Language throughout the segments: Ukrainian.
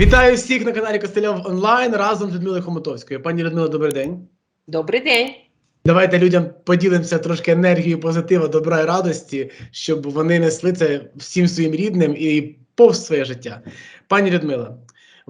Вітаю всіх на каналі Костельов онлайн разом з Людмилою Хомотовською. Пані Людмила, добрий день. Добрий день. Давайте людям поділимося трошки енергією позитиву, добра і радості, щоб вони несли це всім своїм рідним і повз своє життя. Пані Людмила,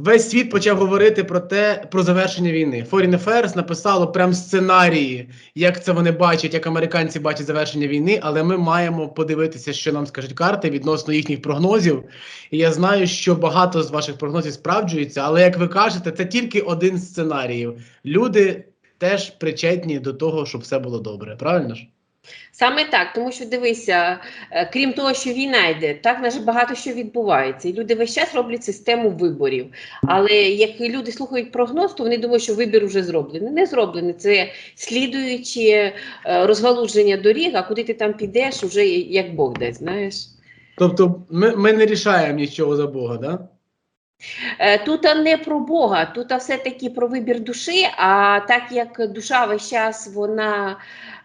весь світ почав говорити про те, про завершення війни. Foreign Affairs написало прям сценарії, як це вони бачать, як американці бачать завершення війни, але ми маємо подивитися, що нам скажуть карти відносно їхніх прогнозів. І я знаю, що багато з ваших прогнозів справджується, але як ви кажете, це тільки один з сценаріїв. Люди теж причетні до того, щоб все було добре. Правильно ж? Саме так, тому що дивися, е, крім того, що війна йде, так наже багато що відбувається. І люди весь час роблять систему виборів. Але як люди слухають прогноз, то вони думають, що вибір вже зроблений. Не зроблений. Це слідуючі е, розгалуження доріг, а куди ти там підеш, вже як Бог дасть, знаєш. Тобто, ми, ми не рішаємо нічого за Бога, да? Е, Тут не про Бога, тут все-таки про вибір душі. А так як душа весь час вона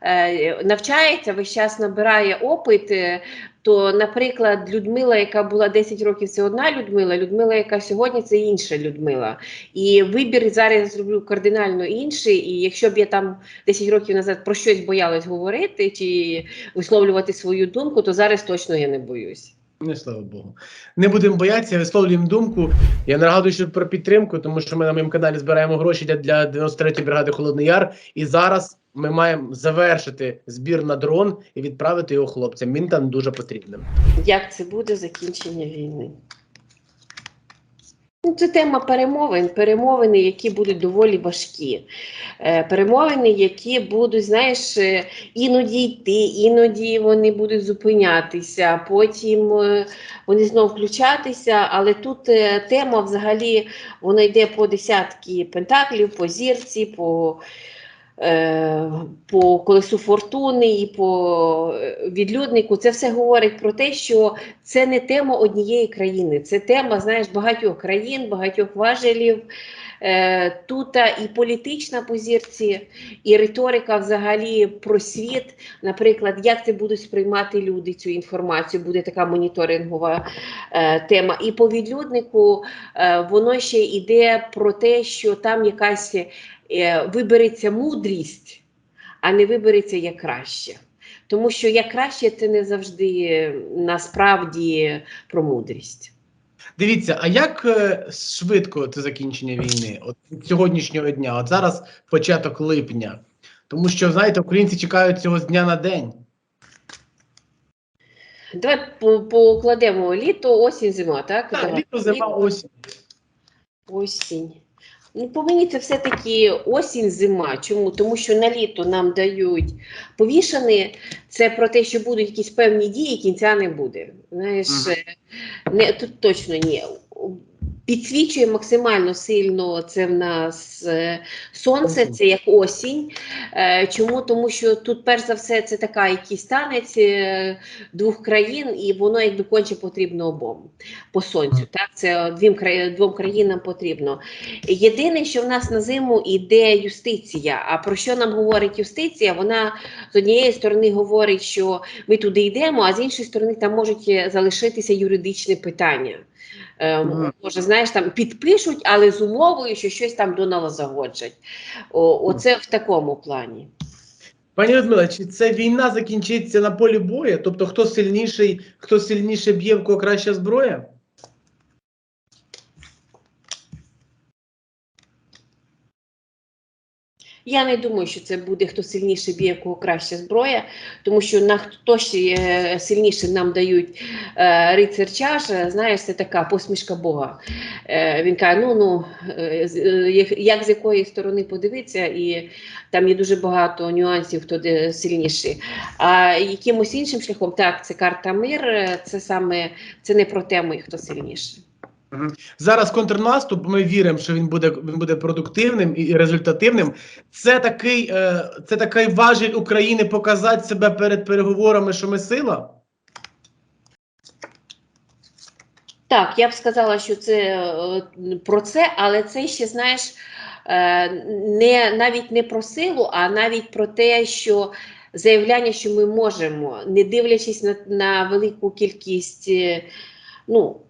е, навчається, весь час набирає опит, е, то, наприклад, Людмила, яка була 10 років, це одна Людмила, Людмила, яка сьогодні це інша Людмила. І вибір зараз я зроблю кардинально інший. І якщо б я там 10 років назад про щось боялась говорити чи висловлювати свою думку, то зараз точно я не боюсь. Не слава Богу. Не будемо боятися, висловлюємо думку. Я нагадую, що про підтримку, тому що ми на моєму каналі збираємо гроші для, для 93-ї бригади Холодний Яр. І зараз ми маємо завершити збір на дрон і відправити його хлопцям. Він там дуже потрібним. Як це буде закінчення війни? Ну, Це тема перемовин, перемовини, які будуть доволі важкі. Е, перемовини, які будуть, знаєш, е, іноді йти, іноді вони будуть зупинятися, потім е, вони знову включатися. Але тут тема взагалі вона йде по десятки пентаклів, по зірці, по по колесу фортуни і по е, відлюднику. Це все говорить про те, що це не тема однієї країни, це тема, знаєш, багатьох країн, багатьох важелів. Е, Тут і політична по зірці, і риторика взагалі про світ. Наприклад, як це будуть сприймати люди цю інформацію, буде така моніторингова е, тема. І по відлюднику е, воно ще йде про те, що там якась е, вибереться мудрість, а не вибереться як краще. Тому що як краще це не завжди е, насправді про мудрість. Дивіться, а як е, швидко це закінчення війни? От від сьогоднішнього дня, от зараз початок липня. Тому що, знаєте, українці чекають цього з дня на день. Давай покладемо літо, осінь, зима, так? Так, Давай. літо, зима, осінь. Осінь. Ну, по мені це все-таки осінь, зима. Чому? Тому що на літо нам дають повішани, це про те, що будуть якісь певні дії, кінця не буде. Знаєш, е, не, тут точно ні. Підсвічує максимально сильно це в нас е, сонце, це як осінь. Е, Чому? Тому що тут, перш за все, це така якийсь танець е, двох країн, і воно якби конче потрібно обом по сонцю. Так, це двом, двом країнам потрібно. Єдине, що в нас на зиму йде юстиція. А про що нам говорить юстиція? Вона з однієї сторони говорить, що ми туди йдемо, а з іншої сторони там можуть залишитися юридичні питання. Е, Може, знаєш, там підпишуть, але з умовою, що щось там до налагоджать. О, оце в такому плані. Пані Людмила, чи це війна закінчиться на полі бою? Тобто, хто сильніший, хто сильніше б'є, в кого краща зброя? Я не думаю, що це буде хто сильніше б'є, кого краща зброя, тому що на хто ж е, сильніше нам дають е, рицар чаша, знаєш, це така посмішка Бога. Е, він каже: ну ну е, е, як- з якої сторони подивитися, і там є дуже багато нюансів, хто де сильніший. А якимось іншим шляхом, так, це карта мир, е, це саме це не про тему, хто сильніший. Зараз контрнаступ. Ми віримо, що він буде він буде продуктивним і, результативним. Це такий, е, це такий важіль України показати себе перед переговорами, що ми сила. Так, я б сказала, що це е, про це, але це ще, знаєш, е, не, навіть не про силу, а навіть про те, що заявляння, що ми можемо, не дивлячись на, на велику кількість, ну,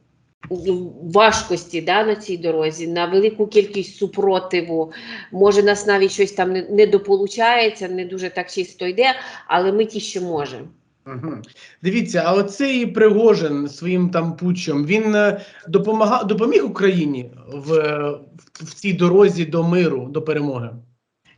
важкості да, на цій дорозі, на велику кількість супротиву. Може, нас навіть щось там не, не дополучається, не дуже так чисто йде, але ми ті, що можемо. Угу. Дивіться, а оцей Пригожин своїм там путчем, він е, допомага, допоміг Україні в, е, в цій дорозі до миру, до перемоги.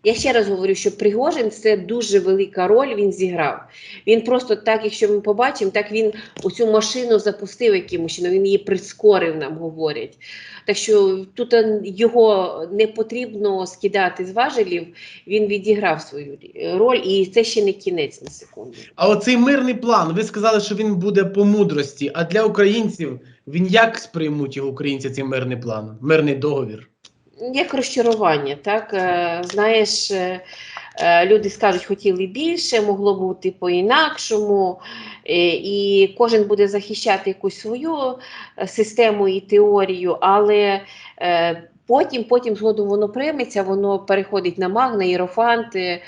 Я ще раз говорю, що Пригожин це дуже велика роль. Він зіграв. Він просто так, якщо ми побачимо, так він оцю машину запустив якимось чином. Він її прискорив, нам говорять. Так що тут е, його не потрібно скидати з важелів. Він відіграв свою роль, і це ще не кінець на секунду. А оцей мирний план, ви сказали, що він буде по мудрості. А для українців він як сприймуть його українці цей мирний план, мирний договір? Як розчарування, так е, знаєш, е, е, люди скажуть, хотіли більше, могло бути по-інакшому, і кожен буде захищати якусь свою систему і теорію, але потім, потім згодом воно прийметься, воно переходить на маг, на іерофанти.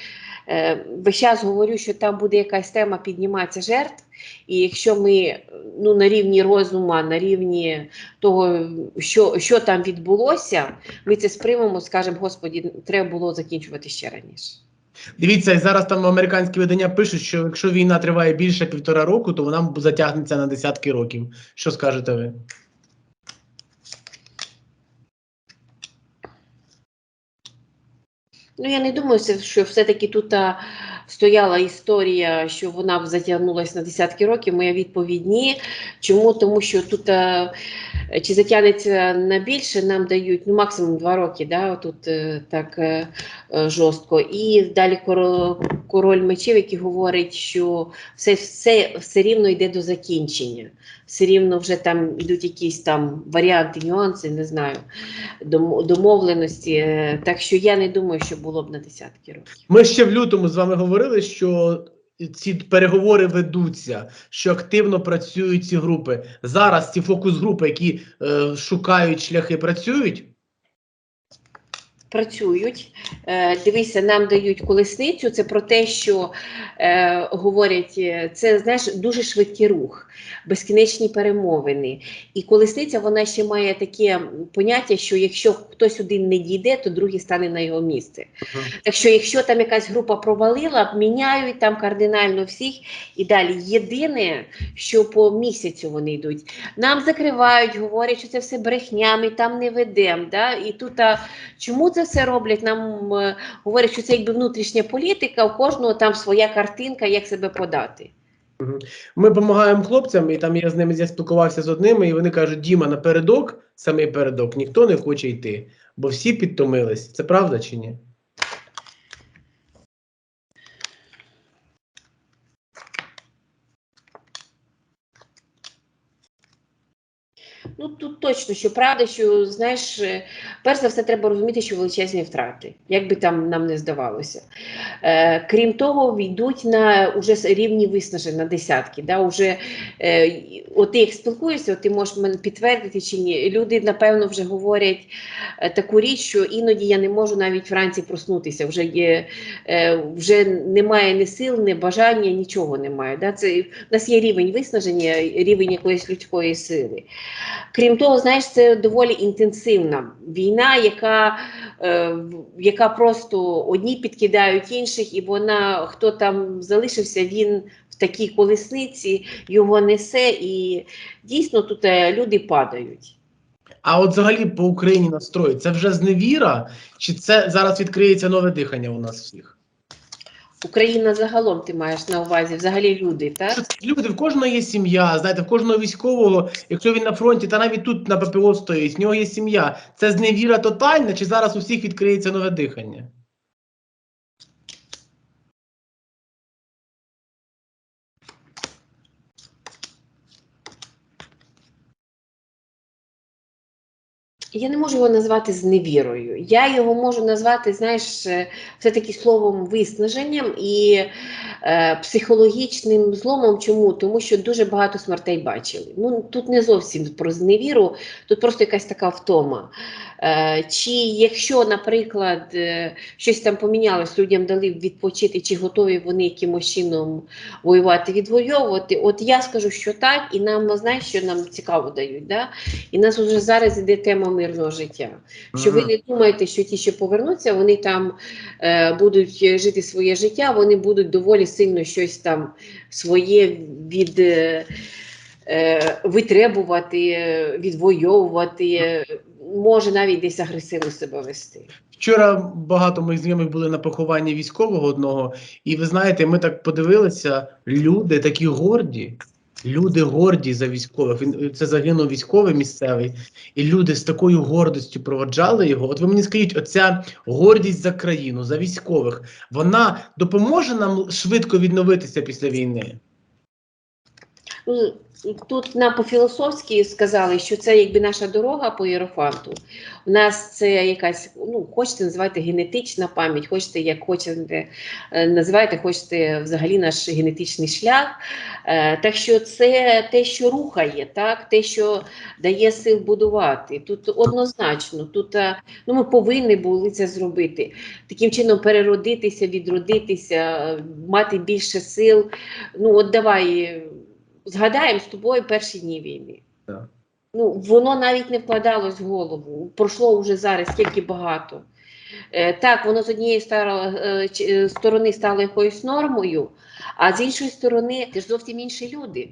Е, Весь час говорю, що там буде якась тема підніматися жертв, і якщо ми ну, на рівні розуму, на рівні того, що, що там відбулося, ми це сприймемо, скажемо, Господі, треба було закінчувати ще раніше. Дивіться, і зараз там американські видання пишуть, що якщо війна триває більше півтора року, то вона затягнеться на десятки років. Що скажете ви? Ну, я не думаю, що все-таки тут а, стояла історія, що вона б затягнулася на десятки років. Моя відповідь ні. Чому? Тому що тут чи затягнеться на більше, нам дають ну, максимум два роки, да, тут е, так е, е, жорстко. І далі король, мечів, який говорить, що все, все, все рівно йде до закінчення. Все рівно вже там йдуть якісь там варіанти, нюанси, не знаю, домовленості. Е, Так що я не думаю, що було б на десятки років. Ми ще в лютому з вами говорили, що ці переговори ведуться, що активно працюють ці групи. Зараз ці фокус-групи, які е, шукають шляхи, працюють. Працюють. Е, дивися, нам дають колесницю. Це про те, що е, говорять, е, це знаєш дуже швидкий рух, безкінечні перемовини. І колесниця вона ще має таке поняття, що якщо хтось один не дійде, то другий стане на його місце. Так що, якщо там якась група провалила, міняють там кардинально всіх і далі. Єдине, що по місяцю вони йдуть. Нам закривають, говорять, що це все брехня, ми там не ведемо. Да? І тут а, чому це все роблять? Нам е, говорять, що це якби внутрішня політика, у кожного там своя картинка, як себе подати. Ми допомагаємо хлопцям, і там я з ними я спілкувався з одними, і вони кажуть: Діма, напередок, самий передок, ніхто не хоче йти, бо всі підтомились. Це правда чи ні? Ну тут точно, що правда, що знаєш, е, перш за все, треба розуміти, що величезні втрати, як би там нам не здавалося. Е, крім того, йдуть на уже рівні виснажень на десятки. Да? Уже, е, от ти як спілкуєшся, от ти можеш мене підтвердити чи ні. Люди, напевно, вже говорять е, таку річ, що іноді я не можу навіть вранці проснутися. Вже є, е, вже немає ні сил, ні бажання, нічого немає. Да? Це, у нас є рівень виснаження, рівень якоїсь людської сили. Крім того, знаєш, це доволі інтенсивна війна, яка, е, яка просто одні підкидають інших, і вона, хто там залишився, він в такій колесниці його несе, і дійсно тут е, люди падають. А от взагалі по Україні настрої, це вже зневіра, чи це зараз відкриється нове дихання у нас всіх? Україна загалом ти маєш на увазі, взагалі люди, так? Люди, в кожного є сім'я, знаєте, в кожного військового, якщо він на фронті, та навіть тут на ППО стоїть, в нього є сім'я. Це зневіра тотальна, чи зараз у всіх відкриється нове дихання? Я не можу його назвати зневірою. Я його можу назвати, знаєш, е, все-таки словом виснаженням і е, психологічним зломом. Чому? Тому що дуже багато смертей бачили. Ну тут не зовсім про зневіру, тут просто якась така втома. Е, чи якщо, наприклад, е, щось там помінялось, людям дали відпочити, чи готові вони якимось чином воювати, відвоювати, от я скажу, що так, і нам знаєш, що нам цікаво дають. Да? І нас вже зараз іде тема мирного життя. Що ви не думаєте, що ті, що повернуться, вони там е, будуть жити своє життя, вони будуть доволі сильно щось там своє від. Е, е, витребувати, е, відвоювати, е, може навіть десь агресивно себе вести. Вчора багато моїх знайомих були на похованні військового одного, і ви знаєте, ми так подивилися, люди такі горді. Люди горді за військових. Він це загинув військовий місцевий, і люди з такою гордістю проводжали його. От ви мені скажіть, оця гордість за країну, за військових, вона допоможе нам швидко відновитися після війни? Тут нам по-філософськи сказали, що це якби наша дорога по Єрофанту. У нас це якась, ну, хочете називайте генетична пам'ять, хочете, як хочете е, називайте, хочете взагалі наш генетичний шлях. Е, Так що це те, що рухає, так? те, що дає сил будувати. Тут однозначно, тут е, ну, ми повинні були це зробити. Таким чином переродитися, відродитися, мати більше сил. Ну, от давай. Згадаємо з тобою перші дні війни. Так. Ну, воно навіть не вкладалось в голову. Пройшло вже зараз скільки багато. Е, так, воно з однієї е, е, сторони стало якоюсь нормою, а з іншої сторони, це ж зовсім інші люди.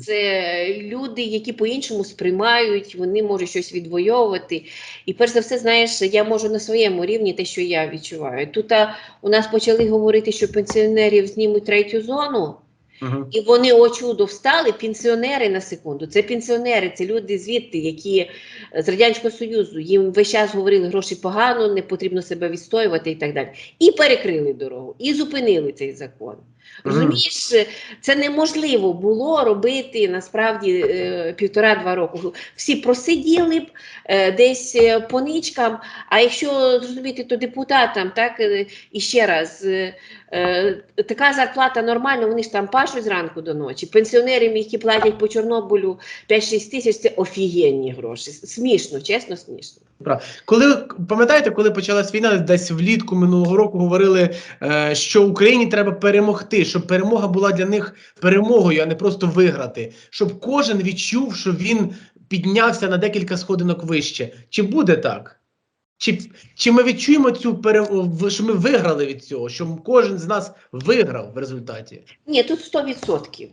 Це люди, які по-іншому сприймають, вони можуть щось відвоювати. І перш за все, знаєш, я можу на своєму рівні те, що я відчуваю. Тут а, у нас почали говорити, що пенсіонерів знімуть третю зону. Мгм. І вони о чудо встали, пенсіонери на секунду. Це пенсіонери, це люди звідти, які е, з Радянського Союзу. Їм весь час говорили, гроші погано, не потрібно себе відстоювати і так далі. І перекрили дорогу, і зупинили цей закон. Розумієш, це неможливо було робити насправді е, півтора-два року. Всі просиділи б е, десь е, по ничкам. А якщо зрозуміти, то депутатам, так е, і ще раз, е, е, така зарплата нормальна, вони ж там пашуть зранку до ночі. Пенсіонерам, які платять по Чорнобилю 5-6 тисяч, це офігенні гроші. Смішно, чесно, смішно. Коли пам'ятаєте, коли почалась війна, десь влітку минулого року говорили, е, що Україні треба перемогти, щоб перемога була для них перемогою, а не просто виграти, щоб кожен відчув, що він піднявся на декілька сходинок вище. Чи буде так? Чи, чи ми відчуємо цю перемогу, що ми виграли від цього, що кожен з нас виграв в результаті? Ні, тут 100%.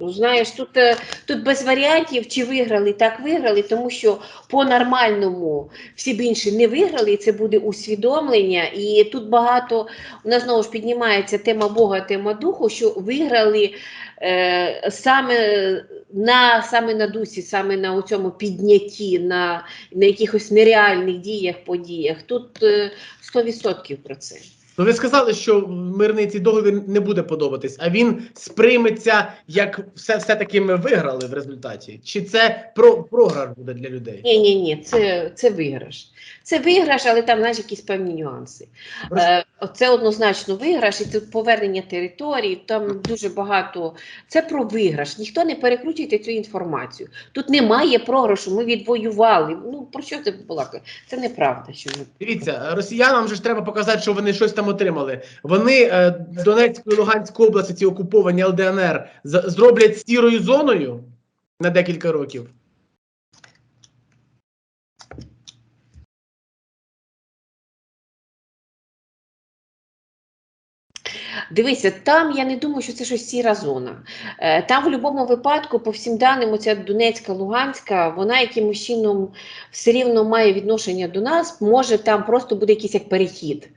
Ну, Знаєш, тут, е, тут без варіантів, чи виграли, так виграли, тому що по-нормальному всі б інші не виграли, і це буде усвідомлення. І тут багато у нас знову ж піднімається тема Бога, тема духу, що виграли е, саме на саме на дусі, саме на цьому піднятті, на, на якихось нереальних діях, подіях. Тут е, 100% про це. Ну, ви сказали, що мирний цей договір не буде подобатись, а він сприйметься як все, все-таки ми виграли в результаті. Чи це про програш буде для людей? Ні, ні, ні, це, це виграш. Це виграш, але там знаєш, якісь певні нюанси. Е, це однозначно виграш, і тут повернення території, там дуже багато. Це про виграш. Ніхто не перекручуйте цю інформацію. Тут немає програшу, ми відвоювали. Ну про що це балакає? Це неправда. Що ми... Дивіться, росіянам же ж треба показати, що вони щось там отримали. Вони е, Донецьку і Луганську області, ці окуповані ЛДНР, з- зроблять сірою зоною на декілька років. Дивися, там я не думаю, що це щось сіра зона. Е, Там в будь-якому випадку, по всім даним, оця Донецька, Луганська, вона якимось чином все рівно має відношення до нас. Може, там просто буде якийсь як перехід.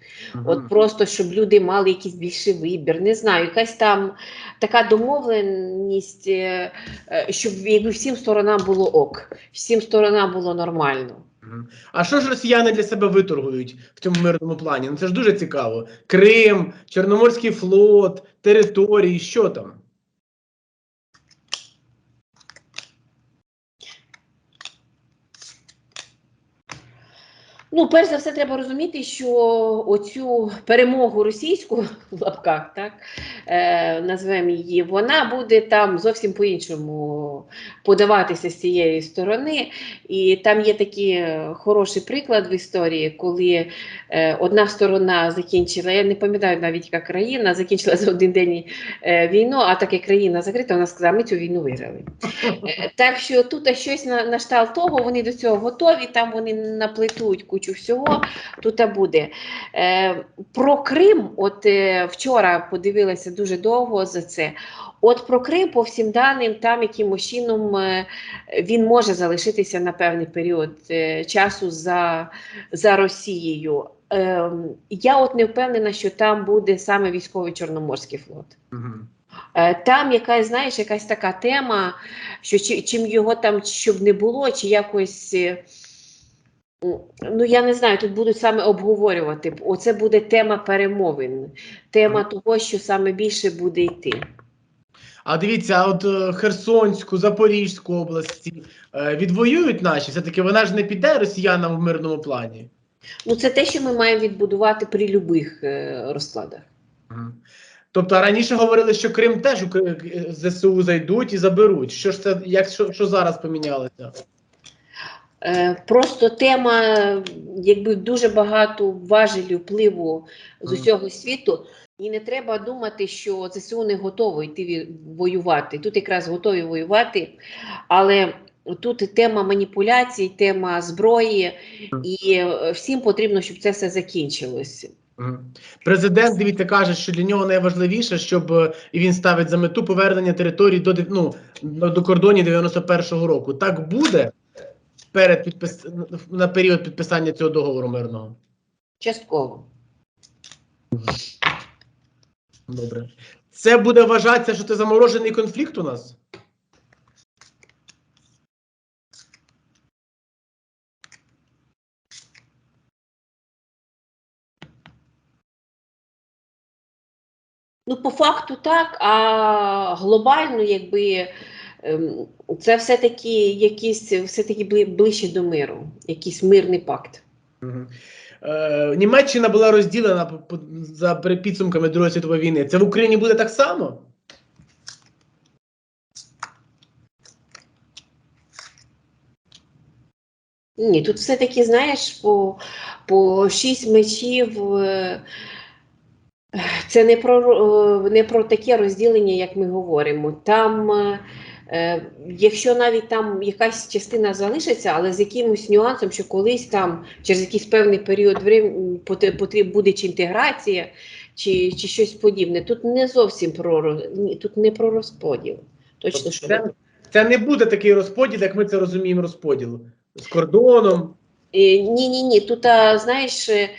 От просто щоб люди мали якийсь більший вибір. Не знаю, якась там така домовленість, е, е, щоб якби всім сторонам було ок, всім сторонам було нормально. А що ж росіяни для себе виторгують в цьому мирному плані? Ну це ж дуже цікаво. Крим, Чорноморський флот, території, що там? Ну, перш за все, треба розуміти, що оцю перемогу російську в лапках, так е, назвемо її, вона буде там зовсім по-іншому подаватися з цієї сторони. І там є такий е, хороший приклад в історії, коли е, одна сторона закінчила, я не пам'ятаю навіть яка країна, закінчила за один день е, війну, а так як країна закрита, вона сказала, ми цю війну виграли. Е, Так що тут щось на, на штал того, вони до цього готові, там вони наплетуть кучу всього, тут буде. Е, про Крим, от е, вчора подивилася дуже довго за це. От про Крим, по всім даним, там якимось чином е, він може залишитися на певний період е, часу за, за Росією. Е, я от не впевнена, що там буде саме військовий Чорноморський флот. Е, Там якась, знаєш, якась така тема, що чим його там щоб не було, чи якось. Е, Ну, я не знаю, тут будуть саме обговорювати. Оце буде тема перемовин, тема того, що саме більше буде йти. А дивіться, а от е, Херсонську, Запорізьку області е, відвоюють наші. Все-таки вона ж не піде росіянам в мирному плані. Ну, це те, що ми маємо відбудувати при будь-яких розкладах. Тобто раніше говорили, що Крим теж е, ЗСУ зайдуть і заберуть. Що ж це, як що, що зараз помінялося? Е, Просто тема, якби дуже багато важелів впливу з усього світу, і не треба думати, що ЗСУ не готово йти воювати. Тут якраз готові воювати, але тут тема маніпуляцій, тема зброї, і е, всім потрібно, щоб це все закінчилося. Президент дивіться каже, що для нього найважливіше, щоб е, і він ставить за мету повернення території до ну, до кордонів 91-го року. Так буде перед підпис... на період підписання цього договору мирного. Частково. Добре. Це буде вважатися, що це заморожений конфлікт у нас? Ну, по факту так, а глобально, якби це все-таки якісь все-таки ближче до миру, якийсь мирний пакт. Мгм. Е, Німеччина була розділена за підсумками Другої світової війни. Це в Україні буде так само? Ні, тут все-таки, знаєш, по, по шість мечів. е, Це не про, е, не про таке розділення, як ми говоримо. Там, е, якщо навіть там якась частина залишиться, але з якимось нюансом, що колись там через якийсь певний період потріб буде чи інтеграція, чи, чи щось подібне. Тут не зовсім про тут не про розподіл. Точно, що Це, це не буде такий розподіл, як ми це розуміємо, розподіл. З кордоном. Е, Ні, ні, ні. Тут, а, знаєш, е, е,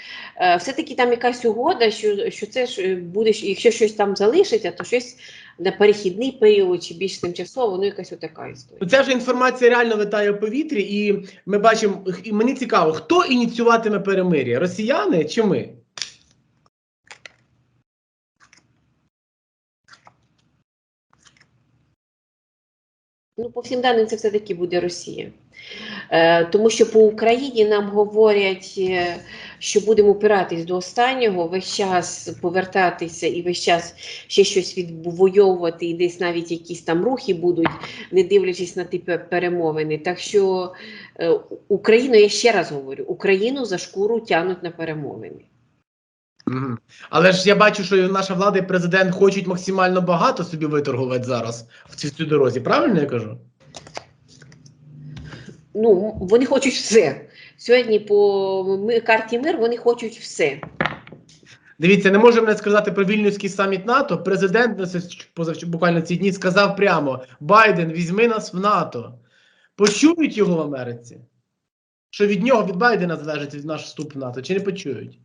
все-таки там якась угода, що, що це ж е, буде, якщо щось там залишиться, то щось на перехідний період чи більш тимчасово, ну якась отака історія. Ця вже інформація реально летає в повітрі, і ми бачимо, і мені цікаво, хто ініціюватиме перемир'я? Росіяни чи ми? Ну, по всім даним, це все-таки буде Росія. Е, тому що по Україні нам говорять, е, що будемо опиратись до останнього, весь час повертатися і весь час ще щось відвоювати, і десь навіть якісь там рухи будуть, не дивлячись на ті перемовини. Так що е, Україну, я ще раз говорю, Україну за шкуру тягнуть на перемовини. Але ж я бачу, що наша влада і президент хочуть максимально багато собі виторгувати зараз в цій цій дорозі. Правильно я кажу? Ну, вони хочуть все. Сьогодні по ми- карті мир вони хочуть все. Дивіться, не можемо не сказати про вільнюський саміт НАТО. Президент на це позавч- буквально ці дні сказав прямо: Байден, візьми нас в НАТО. Почують його в Америці? Що від нього, від Байдена залежить наш вступ в НАТО, чи не почують?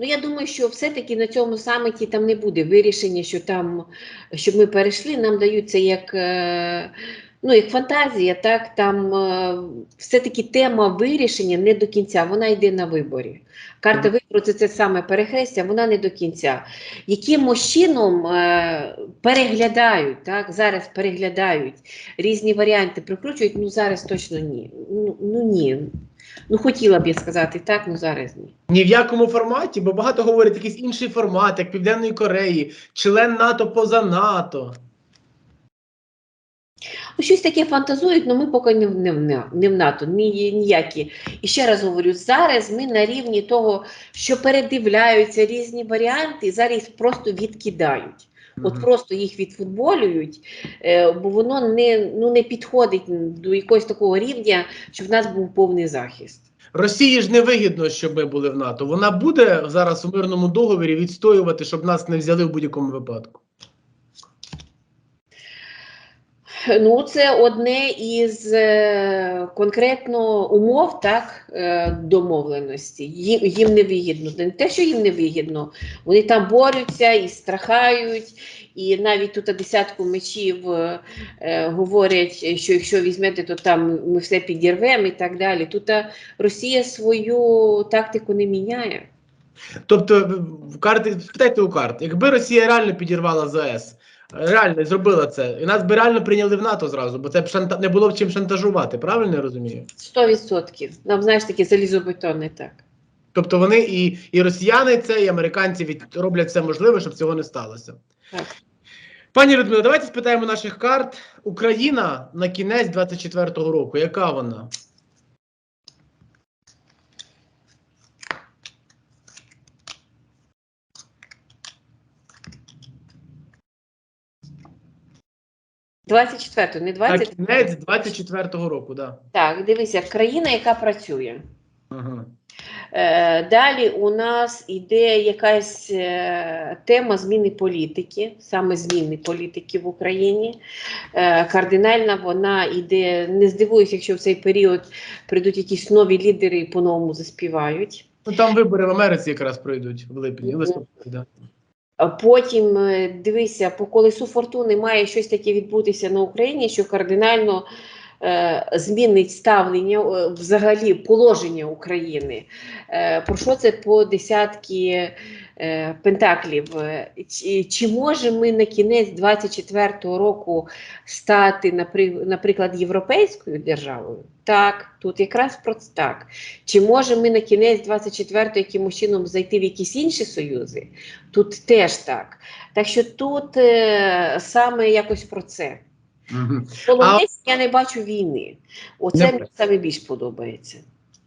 Ну, я думаю, що все-таки на цьому саміті там не буде вирішення, що там, щоб ми перейшли, нам дають це як е, Ну, як фантазія, так, там е, все-таки тема вирішення не до кінця, вона йде на виборі. Карта вибору це, це саме перехрестя, вона не до кінця. Якимось чином е, переглядають, так, зараз переглядають різні варіанти, прикручують, ну зараз точно ні. Ну, ну ні. Ну, хотіла б я сказати так, ну зараз ні. Ні в якому форматі, бо багато говорять якийсь інший формат, як Південної Кореї, член НАТО поза НАТО. Ну, щось таке фантазують, але ми поки не, в- не, не в НАТО, ні, ніякі. І ще раз говорю, зараз ми на рівні того, що передивляються різні варіанти, зараз просто відкидають. От просто їх відфутболюють, е, бо воно не, ну, не підходить до якогось такого рівня, щоб в нас був повний захист. Росії ж не вигідно, щоб ми були в НАТО. Вона буде зараз у мирному договорі відстоювати, щоб нас не взяли в будь-якому випадку. Ну, це одне із е, конкретно умов так, е, домовленості. Їм, не вигідно. Не те, що їм не вигідно, вони там борються і страхають, і навіть тут десятку мечів е, говорять, що якщо візьмете, то там ми все підірвемо і так далі. Тут Росія свою тактику не міняє. Тобто, карти спитайте у карт, якби Росія реально підірвала ЗАЕС, реально зробила це, і нас би реально прийняли в НАТО зразу, бо це б шанта... не було б чим шантажувати, правильно я розумію? 100%. Нам, знаєш, таке залізобетонне так. Тобто вони і, і росіяни це, і американці від... роблять все можливе, щоб цього не сталося. Так. Пані Людмила, давайте спитаємо наших карт. Україна на кінець 24-го року. Яка вона? – 24, не На 20. кінець 24-го року, да. Так, дивися, країна, яка працює. Ага. Е, далі у нас іде якась е, тема зміни політики, саме зміни політики в Україні. Е, кардинальна вона іде. Не здивуюся, якщо в цей період прийдуть якісь нові лідери і по-новому заспівають. Ну там вибори в Америці якраз пройдуть в липні, листопаді. Да. Потім е, дивися, по колесу фортуни має щось таке відбутися на Україні, що кардинально змінить ставлення е, взагалі положення України. Е, про що це по десятки е, пентаклів? Е, Чи, чи може ми на кінець 24-го року стати, наприклад, європейською державою? Так, тут якраз про це так. Чи може ми на кінець 24-го якимось чином зайти в якісь інші союзи? Тут теж так. Так що тут е, саме якось про це. Мгм. Головне, я не бачу війни. Оце Не- мені саме більш подобається.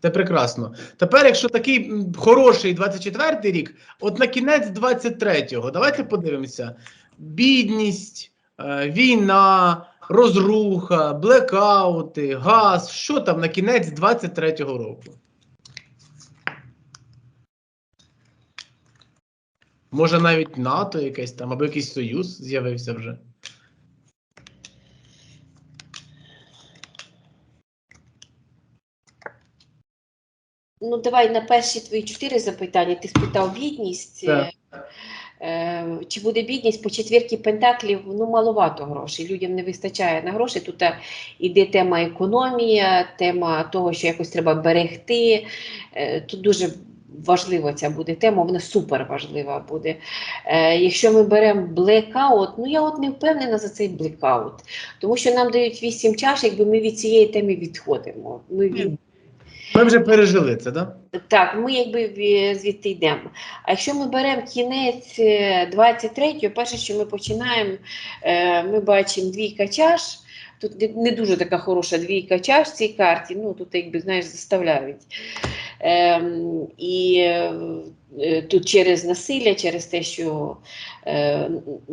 Це прекрасно. Тепер, якщо такий хороший 24-й рік, от на кінець 23-го, давайте подивимося: бідність, е, війна, розруха, блекаути, газ. Що там на кінець 23-го року? Може навіть НАТО якесь там, або якийсь союз з'явився вже. Ну, давай на перші твої чотири запитання. Ти спитав бідність. Так. Е, е, чи буде бідність по четвірки пентаклів? Ну, маловато грошей. Людям не вистачає на гроші. Тут е, іде тема економія, тема того, що якось треба берегти. Тут дуже важлива ця буде тема, вона супер важлива буде. Якщо ми беремо блекаут, ну я от не впевнена за цей блекаут, тому що нам дають вісім чаш, якби ми від цієї теми відходимо. Ми від, Ми вже пережили це. Да? так, ми якби звідти йдемо. А якщо ми беремо кінець 23-го, перше, що ми починаємо, е, ми бачимо двійка чаш. Тут не- дуже така хороша двійка чаш в цій карті, ну тут, якби, знаєш, заставляють. Ем, і е, тут через насилля, через те, що е,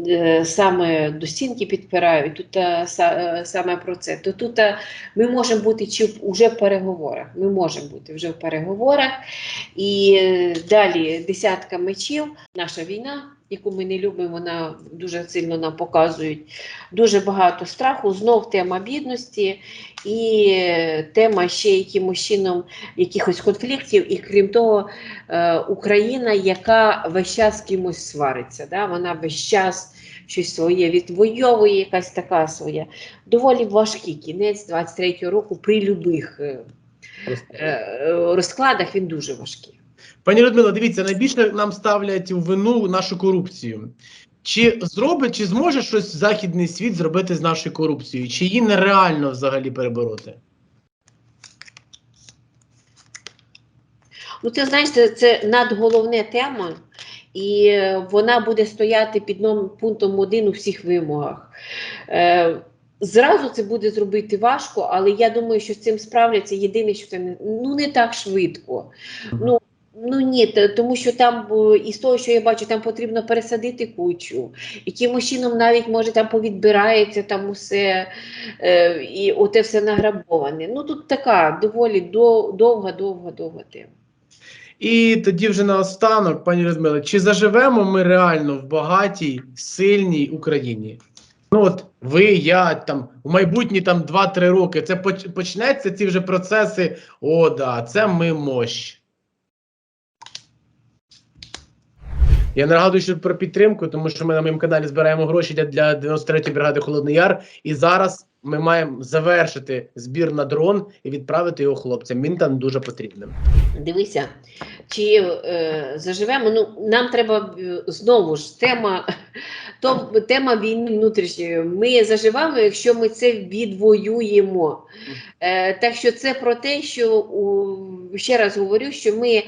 е, саме до стінки підпирають, тут е, са- е, саме про це. То тут е, ми можемо бути чи в- в переговорах. Ми можемо бути вже в переговорах. І е, далі десятка мечів. Наша війна, яку ми не любимо, вона дуже сильно нам показують. Дуже багато страху. Знов тема бідності і тема ще якимось чином якихось конфліктів. І крім того, е, Україна. яка весь час з кимось свариться. Да? Вона весь час щось своє відвоює, якась така своя. Доволі важкий кінець 23-го року при любих е, е, розкладах він дуже важкий. Пані Людмила, дивіться, найбільше нам ставлять у вину нашу корупцію. Чи зробить, чи зможе щось західний світ зробити з нашою корупцією? Чи її нереально взагалі перебороти? Ну, ти знаєш, це, це надголовна тема, і е, вона буде стояти під пунктом один у всіх вимогах. Е, зразу це буде зробити важко, але я думаю, що з цим справляться. Єдине, що це не, ну, не так швидко. Ну, Ну ні, тому що там із того, що я бачу, там потрібно пересадити кучу. Якимось чином навіть може там повідбирається там усе е, і оте все награбоване. Ну тут така доволі довга, довга, довга тема. І тоді вже наостанок, пані Людмила, чи заживемо ми реально в багатій, сильній Україні? Ну от ви, я там в майбутні там 2-3 роки. Це почнеться ці вже процеси. О, да, це ми мощ. Я нагадую, що про підтримку, тому що ми на моєму каналі збираємо гроші для, для 93-ї бригади Холодний Яр. І зараз ми маємо завершити збір на дрон і відправити його хлопцям. Він там дуже потрібним. Дивися, чи е, заживемо. Ну, нам треба е, знову ж тема, то, тема війни внутрішньої. Ми заживемо, якщо ми це відвоюємо. Е, так що це про те, що у, ще раз говорю, що ми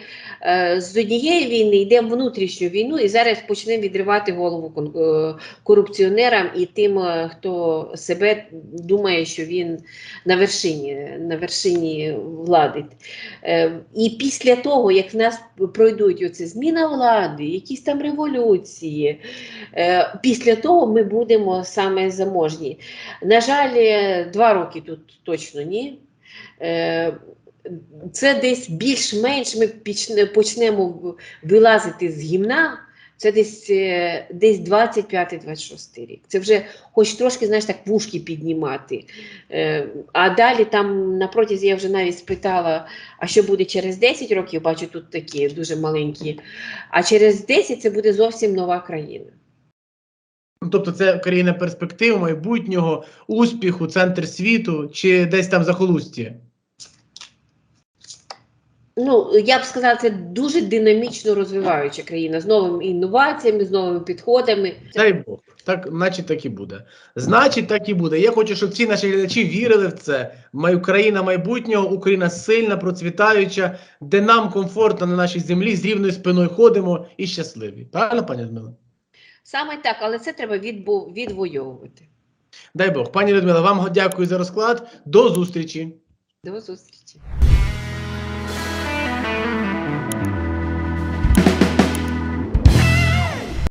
з однієї війни йдемо внутрішню війну і зараз почнемо відривати голову е, корупціонерам і тим, е, хто себе думає, що він на вершині, на вершині влади. Е, І після того, як в нас пройдуть оці зміна влади, якісь там революції, е, після того ми будемо саме заможні. На жаль, е, два роки тут точно ні. Це десь більш-менш ми почнемо вилазити з гімна. Це десь, е, десь 25-26 рік. Це вже хоч трошки, знаєш, так вушки піднімати. Е, А далі там на протязі я вже навіть спитала, а що буде через 10 років, бачу тут такі дуже маленькі. А через 10 це буде зовсім нова країна. Ну, тобто це країна перспектив, майбутнього, успіху, центр світу чи десь там захолустя. Ну, я б сказала, це дуже динамічно розвиваюча країна з новими інноваціями, з новими підходами. Дай Бог, так, значить, так і буде. Значить, так і буде. Я хочу, щоб всі наші глядачі вірили в це. Май- Україна майбутнього, Україна сильна, процвітаюча, де нам комфортно на нашій землі, з рівною спиною ходимо і щасливі. Правильно, пані Людмила? Саме так, але це треба відбо- відвоювати. Дай Бог. Пані Людмила, вам дякую за розклад. До зустрічі. До зустрічі.